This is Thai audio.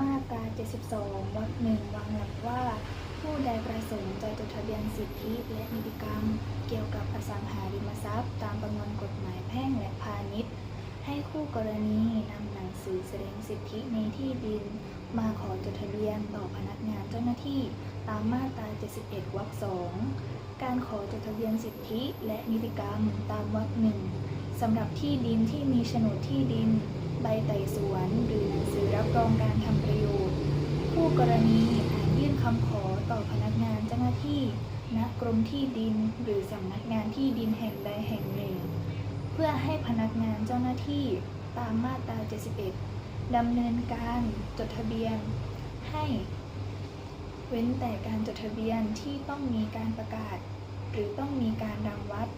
มาตรา 72 วรรคหนึ่งวางหลักว่า ผู้ใดประสงค์จะจดทะเบียนสิทธิและนิติกรรม เกี่ยวกับอสังหาริมทรัพย์ ตามประมวลกฎหมายแพ่งและพาณิชย์ ให้คู่กรณีนำหนังสือแสดงสิทธิในที่ดิน มาขอจดทะเบียนต่อพนักงานเจ้าหน้าที่ ตามมาตรา 71 วรรคสองการขอจดทะเบียนสิทธิและนิติกรรมตามวรรคหนึ่งสำหรับที่ดินที่มีโฉนดที่ดิน ใบไต่สวนหรือ รองการทำประโยชน์ ผู้กรณีอาจยื่นคำขอต่อพนักงานเจ้าหน้าที่ณกรมที่ดินหรือสำนักงานที่ดินแห่งใดแห่งหนึ่ง เพื่อให้พนักงานเจ้าหน้าที่ตามมาตรา 71 ดำเนินการจดทะเบียน ให้ เว้นแต่การจดทะเบียนที่ต้องมีการประกาศ หรือต้องมีการรังวัด